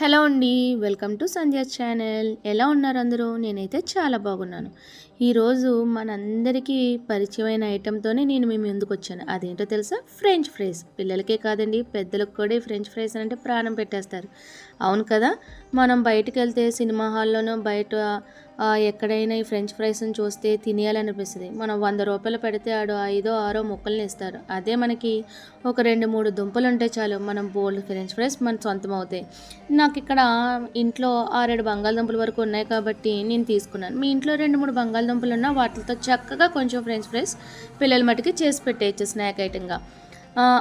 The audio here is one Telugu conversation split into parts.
హలో అండి వెల్కమ్ టు సంధ్య ఛానల్. ఎలా ఉన్నారు అందరూ? నేనైతే చాలా బాగున్నాను. ఈరోజు మనందరికీ పరిచయమైన ఐటెంతోనే నేను మేము ముందుకు వచ్చాను అదేంటో తెలుసా? ఫ్రెంచ్ ఫ్రైస్ పిల్లలకే కాదండి పెద్దలకు కూడా ఫ్రెంచ్ ఫ్రైస్ అంటే ప్రాణం పెట్టేస్తారు. అవును కదా? మనం బయటకు వెళ్తే సినిమా హాల్లోనూ బయట ఎక్కడైనా ఈ ఫ్రెంచ్ ఫ్రైస్ని చూస్తే తినేయాలనిపిస్తుంది. మనం వంద రూపాయలు పెడితే ఆడు ఐదో ఆరో ముక్కల్ని ఇస్తారు. అదే మనకి ఒక రెండు మూడు దుంపలు ఉంటే చాలు మనం బోల్డ్ ఫ్రెంచ్ ఫ్రైస్ మన సొంతం అవుతాయి నాకు ఇక్కడ ఇంట్లో ఆరేడు బంగాళదుంపల వరకు ఉన్నాయి కాబట్టి నేను తీసుకున్నాను. మీ ఇంట్లో రెండు మూడు బంగాళ బంగాళదుంపలు ఉన్న వాటితో చక్కగా కొంచెం ఫ్రెంచ్ ఫ్రైస్ పిల్లల మటుకి చేసి పెట్టేయచ్చు స్నాక్ ఐటెంగా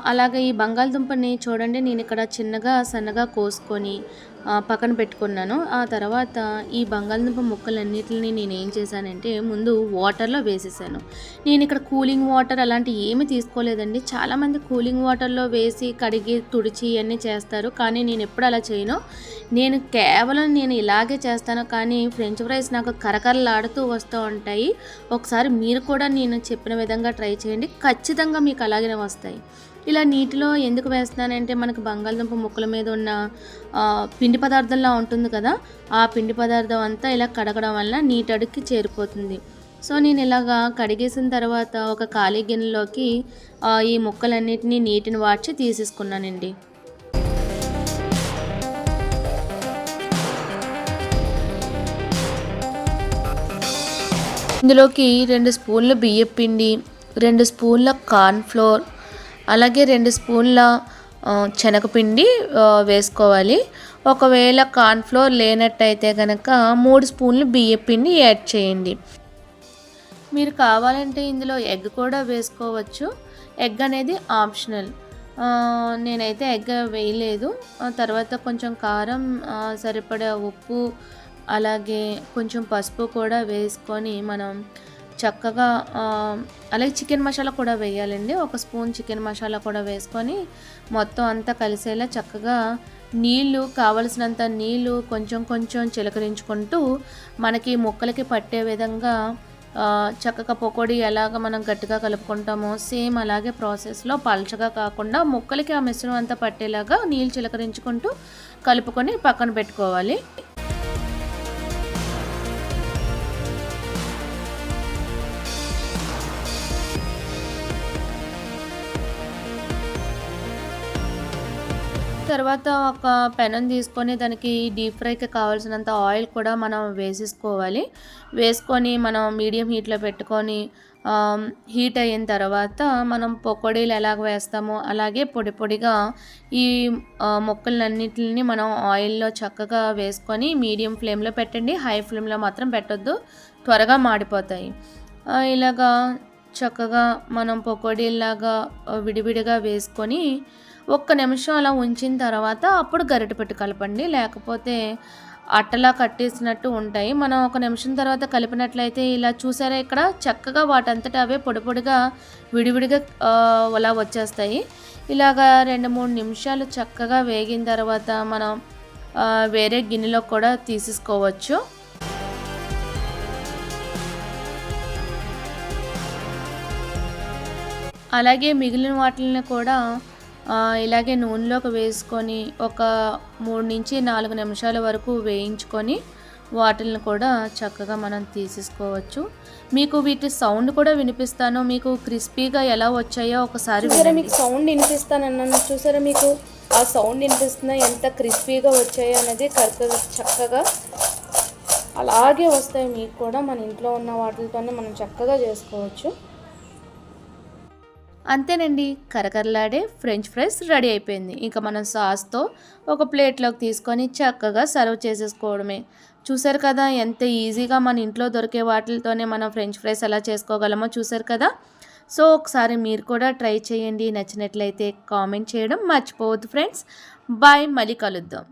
అలాగే ఈ బంగాళదుంపని చూడండి నేను ఇక్కడ చిన్నగా సన్నగా కోసుకొని పక్కన పెట్టుకున్నాను. ఆ తర్వాత ఈ బంగాళదుంప ముక్కలన్నిటిని నేను ఏం చేశానంటే ముందు వాటర్లో వేసేసాను. నేను ఇక్కడ కూలింగ్ వాటర్ అలాంటి ఏమి తీసుకోలేదండి. చాలామంది కూలింగ్ వాటర్లో వేసి కడిగి తుడిచి ఇవన్నీ చేస్తారు. కానీ నేను ఎప్పుడు అలా చేయను. నేను కేవలం నేను ఇలాగే చేస్తాను. కానీ ఫ్రెంచ్ ఫ్రైస్ నాకు కరకరలాడుతూ వస్తూ ఉంటాయి. ఒకసారి మీరు కూడా నేను చెప్పిన విధంగా ట్రై చేయండి. ఖచ్చితంగా మీకు అలాగే వస్తాయి. ఇలా నీటిలో ఎందుకు వేస్తున్నానంటే మనకు బంగాళదుంప ముక్కల మీద ఉన్న పిండి పదార్థంలా ఉంటుంది కదా ఆ పిండి పదార్థం అంతా ఇలా కడగడం వల్ల నీటి అడుక్కి చేరిపోతుంది. సో నేను ఇలాగా కడిగేసిన తర్వాత ఒక ఖాళీ గిన్నెలోకి ఈ ముక్కలన్నిటినీ నీటిని వాడ్చి తీసేసుకున్నానండి. ఇందులోకి రెండు స్పూన్ల బియ్యం పిండి రెండు స్పూన్ల కార్న్ఫ్లోర్ అలాగే రెండు స్పూన్ల శనగపిండి వేసుకోవాలి. ఒకవేళ కార్న్ఫ్లోర్ లేనట్టయితే కనుక మూడు స్పూన్లు బియ్య పిండి యాడ్ చేయండి. మీరు కావాలంటే ఇందులో ఎగ్ కూడా వేసుకోవచ్చు. ఎగ్ అనేది ఆప్షనల్. నేనైతే ఎగ్ వేయలేదు. తర్వాత కొంచెం కారం సరిపడా ఉప్పు అలాగే కొంచెం పసుపు కూడా వేసుకొని మనం చక్కగా అలాగే చికెన్ మసాలా కూడా వేయాలండి. ఒక స్పూన్ చికెన్ మసాలా కూడా వేసుకొని మొత్తం అంతా కలిసేలా చక్కగా నీళ్ళు కావలసినంత నీళ్ళు కొంచెం కొంచెం చిలకరించుకుంటూ మనకి ముక్కలకి పట్టే విధంగా చక్కగా పకోడీ ఎలాగ మనం గట్టిగా కలుపుకుంటామో సేమ్ అలాగే ప్రాసెస్లో పల్చగా కాకుండా ముక్కలకి ఆ మిశ్రమం అంతా పట్టేలాగా నీళ్ళు చిలకరించుకుంటూ కలుపుకొని పక్కన పెట్టుకోవాలి. తర్వాత ఒక పెనం తీసుకొని దానికి డీప్ ఫ్రైకి కావాల్సినంత ఆయిల్ కూడా మనం వేసేసుకోవాలి. వేసుకొని మనం మీడియం హీట్లో పెట్టుకొని హీట్ అయిన తర్వాత మనం పకోడీలు ఎలాగ వేస్తామో అలాగే పొడి పొడిగా ఈ మొక్కలన్నింటిని మనం ఆయిల్లో చక్కగా వేసుకొని మీడియం ఫ్లేమ్లో పెట్టండి. హై ఫ్లేమ్లో మాత్రం పెట్టొద్దు. త్వరగా మాడిపోతాయి. ఇలాగా చక్కగా మనం పకోడీలాగా విడివిడిగా వేసుకొని ఒక్క నిమిషం అలా ఉంచిన తర్వాత అప్పుడు గరిటె పెట్టి కలపండి. లేకపోతే అట్టలా కట్టేసినట్టు ఉంటాయి. మనం ఒక నిమిషం తర్వాత కలిపినట్లయితే ఇలా చూసారా ఇక్కడ? చక్కగా వాటంతటా అవే పొడి పొడిగా విడివిడిగా అలా వచ్చేస్తాయి. ఇలాగా రెండు మూడు నిమిషాలు చక్కగా వేగిన తర్వాత మనం వేరే గిన్నెలో కూడా తీసేసుకోవచ్చు. అలాగే మిగిలిన వాటిని కూడా ఇలాగే నూనెలోకి వేసుకొని ఒక మూడు నుంచి నాలుగు నిమిషాల వరకు వేయించుకొని వాటిని కూడా చక్కగా మనం తీసేసుకోవచ్చు. మీకు వీటి సౌండ్ కూడా వినిపిస్తాను. మీకు క్రిస్పీగా ఎలా వచ్చాయో ఒకసారి మీకు సౌండ్ వినిపిస్తానన్నాను. చూసారా మీకు ఆ సౌండ్ వినిపిస్తున్నా ఎంత క్రిస్పీగా వచ్చాయో అనేది కరెక్ట్గా చక్కగా అలాగే వస్తాయి. మీకు కూడా మన ఇంట్లో ఉన్న వాటితోనే మనం చక్కగా చేసుకోవచ్చు. అంతేనండి కరకరలాడే ఫ్రెంచ్ ఫ్రైస్ రెడీ అయిపోయింది. ఇంకా మనం సాస్తో ఒక ప్లేట్లోకి తీసుకొని చక్కగా సర్వ్ చేసేసుకోవడమే. చూసారు కదా ఎంత ఈజీగా మన ఇంట్లో దొరికే వాటితోనే మనం ఫ్రెంచ్ ఫ్రైస్ ఎలా చేసుకోగలమో చూసారు కదా? సో ఒకసారి మీరు కూడా ట్రై చేయండి. నచ్చినట్లయితే కామెంట్ చేయడం మర్చిపోవద్దు ఫ్రెండ్స్. బాయ్ మళ్ళీ కలుద్దాం.